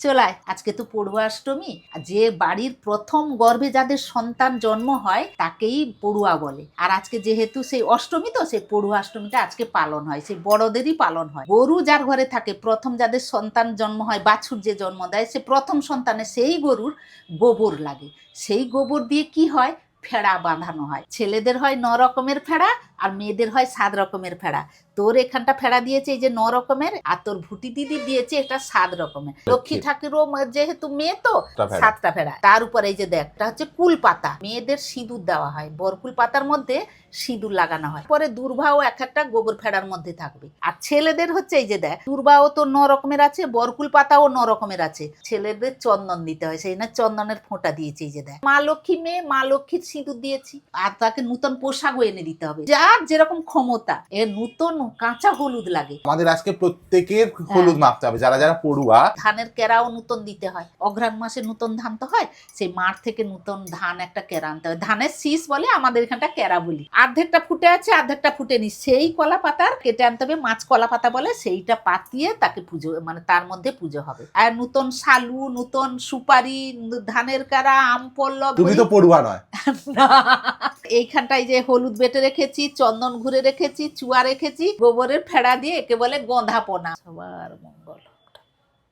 চলায়। আজকে তো পড়ুয়া অষ্টমী। আর যে বাড়ির প্রথম গর্ভে যাদের সন্তান জন্ম হয়, তাকেই পড়ুয়া বলে। আর আজকে যেহেতু সেই অষ্টমী তো, সেই পড়ুয়া অষ্টমীটা আজকে পালন হয়। সেই বড়দেরই পালন হয়। গরু যার ঘরে থাকে, প্রথম যাদের সন্তান জন্ম হয়, বাছুর যে জন্ম দেয়, সে প্রথম সন্তানে সেই গরুর গোবর লাগে। সেই গোবর দিয়ে কি হয়? ফেড়া বাঁধানো হয়। ছেলেদের হয় ন রকমের ফেড়া আর মেয়েদের হয় সাত রকমের ফেড়া। তোর এখানটা ফেড়া দিয়েছে এই যে ন রকমের আর তোর ভুটি দিদি দিয়েছে এটা সাত রকমের। লক্ষ্মী ঠাকুরও যেহেতু মেয়ে তো সাতটা ফেড়া। তার উপরে এই যে দেখ এটা হচ্ছে কুল পাতা। মেয়েদের সিঁদুর দেওয়া হয়। বরকুল পাতার মধ্যে সিঁদুর লাগানো হয়। পরে দুর্বাও এক একটা গোবর ফেড়ার মধ্যে থাকবে। আর ছেলেদের হচ্ছে এই যে দেখ দুর্বাও তো ন রকমের আছে বরকুল পাতাও ন রকমের আছে। ছেলেদের চন্দন দিতে হয়। সেই না চন্দনের ফোঁটা দিয়েছে এই যে দেখ। মা লক্ষ্মী মেয়ে মা লক্ষ্মীর সিঁদুর দিয়েছি আর তাকে নূতন পোশাকও এনে দিতে হবে। যার যেরকম ক্ষমতা এ নূতন কাঁচা হলুদ লাগে। আমাদের আজকে প্রত্যেকের হলুদ মাপতে হবে যারা যারা পড়ুয়া। ধানের কেরাও নূতন দিতে হয়। অঘ্রাণ মাসে নূতন ধান তো হয় সেই মাঠ থেকে নূতন ধান একটা কেরা আনতে হয় ধানের শীষ বলে আমাদের এখানটা কেরা বলি। অর্ধেকটা ফুটে আছে অর্ধেকটা ফুটেনি। সেই কলা পাতার কেটে আনতে হবে মাছ কলা পাতা বলে সেইটা পাতিয়ে তাকে পুজো মানে তার মধ্যে পুজো হবে। আর নূতন শালু নূতন সুপারি ধানের কারা আম পল্লব তুমি তো পড়ুয়া নয়। না। এইখানটায় যে হলুদ বেটে রেখেছি, চন্দন ঘুরে রেখেছি, চুয়া রেখেছি, গোবরের ফেড়া দিয়ে একে বলে গঁধা পোনা সবার মঙ্গল